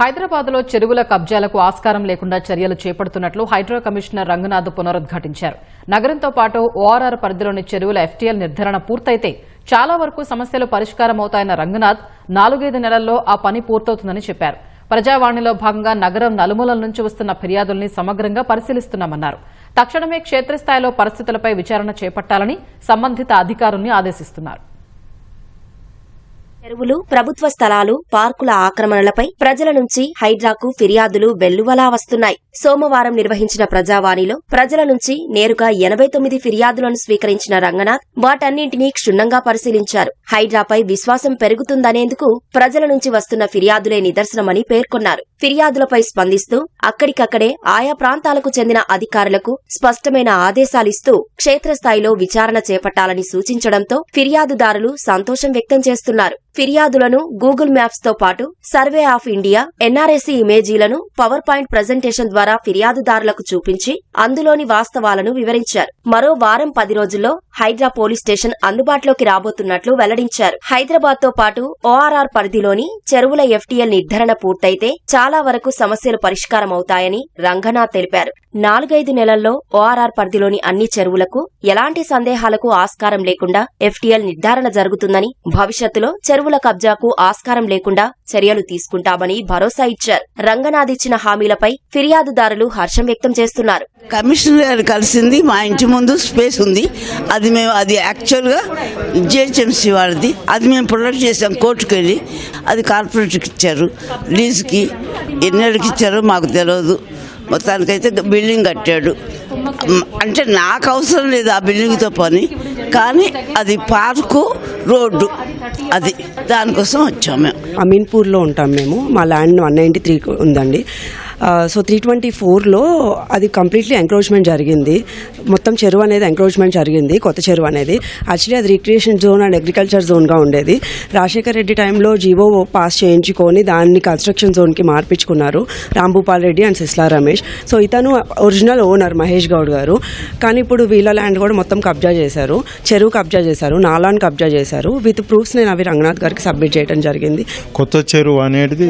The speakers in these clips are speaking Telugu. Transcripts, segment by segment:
హైదరాబాద్లో చెరువుల కబ్జాలకు ఆస్కారం లేకుండా చర్యలు చేపడుతున్నట్లు హైడ్రో కమిషనర్ రంగనాథ్ పునరుద్ఘాటించారు. నగరంతో పాటు ఓఆర్ఆర్ పరిధిలోని చెరువుల ఎఫ్టీఎల్ నిర్ధారణ పూర్తయితే చాలా వరకు సమస్యలు పరిష్కారమవుతాయన్న రంగనాథ్ నాలుగైదు నెలల్లో ఆ పని పూర్తవుతుందని చెప్పారు. ప్రజావాణిలో భాగంగా నగరం నలుమూలల నుంచి వస్తున్న ఫిర్యాదుల్ని సమగ్రంగా పరిశీలిస్తున్నామన్నారు. తక్షణమే క్షేత్రస్థాయిలో పరిస్థితులపై విచారణ చేపట్టాలని సంబంధిత అధికారుల్ని ఆదేశిస్తున్నారు. చెరువులు ప్రభుత్వ స్థలాలు పార్కుల ఆక్రమణలపై ప్రజల నుంచి హైడ్రాకు ఫిర్యాదులు వెల్లువలా వస్తున్నాయి. సోమవారం నిర్వహించిన ప్రజావాణిలో ప్రజల నుంచి నేరుగా ఎనభై తొమ్మిది ఫిర్యాదులను స్వీకరించిన రంగనాథ్ వాటన్నింటినీ క్షుణ్ణంగా పరిశీలించారు. హైడ్రాపై విశ్వాసం పెరుగుతుందనేందుకు ప్రజల నుంచి వస్తున్న ఫిర్యాదులే నిదర్శనమని పేర్కొన్నారు. ఫిర్యాదులపై స్పందిస్తూ అక్కడికక్కడే ఆయా ప్రాంతాలకు చెందిన అధికారులకు స్పష్టమైన ఆదేశాలిస్తూ క్షేత్రస్థాయిలో విచారణ చేపట్టాలని సూచించడంతో ఫిర్యాదుదారులు సంతోషం వ్యక్తం చేస్తున్నారు. ఫిర్యాదులను గూగుల్ మ్యాప్స్తో పాటు సర్వే ఆఫ్ ఇండియా ఎన్ఆర్ఎస్సీ ఇమేజీలను పవర్ పాయింట్ ప్రజెంటేషన్ ద్వారా ఫిర్యాదుదారులకు చూపించి అందులోని వాస్తవాలను వివరించారు. మరో వారం పది రోజుల్లో హైడ్రా పోలీస్ స్టేషన్ అందుబాటులోకి రాబోతున్నట్లు వెల్లడించారు. హైదరాబాద్తో పాటు ఓఆర్ఆర్ పరిధిలోని చెరువుల ఎఫ్టీఎల్ నిర్ధారణ పూర్తయితే చాలా చాలా వరకు సమస్యలు పరిష్కారం అవుతాయని రంగనాథ్ తెలిపారు. నాలుగైదు నెలల్లో ఓఆర్ఆర్ పరిధిలోని అన్ని చెరువులకు ఎలాంటి సందేహాలకు ఆస్కారం లేకుండా ఎఫ్టీఎల్ నిర్ధారణ జరుగుతుందని భవిష్యత్తులో చెరువుల కబ్జాకు ఆస్కారం లేకుండా చర్యలు తీసుకుంటామని భరోసా ఇచ్చారు. రంగనాథ్ ఇచ్చిన హామీలపై ఫిర్యాదుదారులు హర్షం వ్యక్తం చేస్తున్నారు. కమిషనర్ కలిసింది మా ఇంటి ముందు స్పేస్ ఉంది. అది మేము అది యాక్చువల్గా జిహెచ్ఎంసీ వాళ్ళది. అది మేము ప్రొడక్ట్ చేసాం కోర్టుకు వెళ్ళి అది కార్పొరేట్కి ఇచ్చారు. లీజ్కి. ఎన్నెళ్ళకి ఇచ్చారో మాకు తెలియదు మొత్తానికైతే బిల్డింగ్ కట్టాడు. అంటే నాకు అవసరం లేదు ఆ బిల్డింగ్తో పని. కానీ అది పార్కు రోడ్డు. అది దానికోసం వచ్చాం మేము. అమీన్పూర్లో ఉంటాం మేము. మా ల్యాండ్ వన్ నైంటీ త్రీ ఉందండి. సో త్రీ ట్వంటీ ఫోర్లో అది కంప్లీట్లీ ఎంక్రోచ్మెంట్ జరిగింది. మొత్తం చెరువు అనేది ఎంక్రోచ్మెంట్ జరిగింది కొత్త చెరువు అనేది. యాక్చువల్లీ అది రిక్రియేషన్ జోన్ అండ్ అగ్రికల్చర్ జోన్గా ఉండేది. రాజశేఖర్ రెడ్డి టైంలో జీవో పాస్ చేయించుకొని దాన్ని కన్స్ట్రక్షన్ జోన్కి మార్పించుకున్నారు రాంభూపాల్ రెడ్డి అండ్ సిస్లా రమేష్. సో ఇతను ఒరిజినల్ ఓనర్ మహేష్ గౌడ్ గారు. కానీ ఇప్పుడు వీళ్ళ ల్యాండ్ కూడా మొత్తం కబ్జా చేశారు. చెరువు కబ్జా చేశారు నాలాన్ కబ్జా చేశారు. విత్ ప్రూఫ్స్ నేను అవి రంగనాథ్ గారికి సబ్మిట్ చేయడం జరిగింది. కొత్త చెరువు అనేది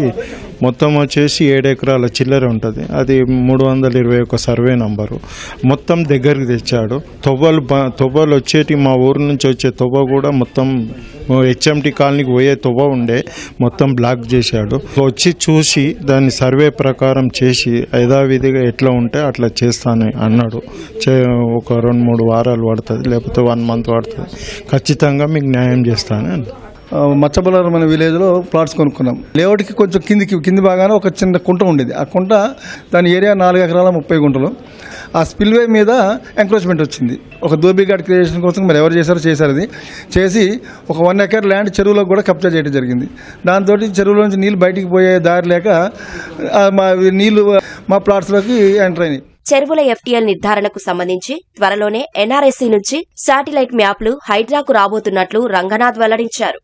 మొత్తం వచ్చేసి ఏడు ఎకరాల చిల్లర ఉంటుంది. అది మూడు వందల ఇరవై ఒక సర్వే నంబరు. మొత్తం దగ్గరికి తెచ్చాడు. తొవ్వలు తొవ్వలు వచ్చేటి మా ఊరు నుంచి వచ్చే తొవ్వ కూడా మొత్తం హెచ్ఎంటి కాలనీకి పోయే తొవ్వ ఉండే మొత్తం బ్లాక్ చేశాడు. వచ్చి చూసి దాన్ని సర్వే ప్రకారం చేసి యథావిధిగా ఎట్లా ఉంటే అట్లా చేస్తాను అన్నాడు. చే ఒక రెండు మూడు వారాలు పడుతుంది లేకపోతే వన్ మంత్ పడుతుంది. ఖచ్చితంగా మీకు న్యాయం చేస్తాను మచ్చబలారం అనే విలేజ్లో ప్లాట్స్ కొనుక్కున్నాం. లేఅవుట్కి కొంచెం కిందికి కింది భాగాన ఒక చిన్న కుంట ఉండేది. ఆ కుంట దాని ఏరియా నాలుగు ఎకరాల ముప్పై గుంటలు. ఆ స్పిల్వే మీద ఎంక్రోచ్మెంట్ వచ్చింది. ఒక దోబిఘాట్ క్రియేషన్ కోసం మరి ఎవరు చేశారో చేశారు అది. చేసి ఒక వన్ ఎకర్ ల్యాండ్ చెరువులో కూడా కబ్జా చేయడం జరిగింది. దాంతో చెరువులో నుంచి నీళ్ళు బయటికి పోయే దారి లేక మా నీళ్ళు మా ప్లాట్స్లోకి ఎంటర్ అయినాయి. చెరువుల ఎఫ్టీఎల్ నిర్ధారణకు సంబంధించి త్వరలోనే ఎన్ఆర్ఎస్సీ నుంచి శాటిలైట్ మ్యాప్లు హైడ్రాకు రాబోతున్నట్లు రంగనాథ్ వెల్లడించారు.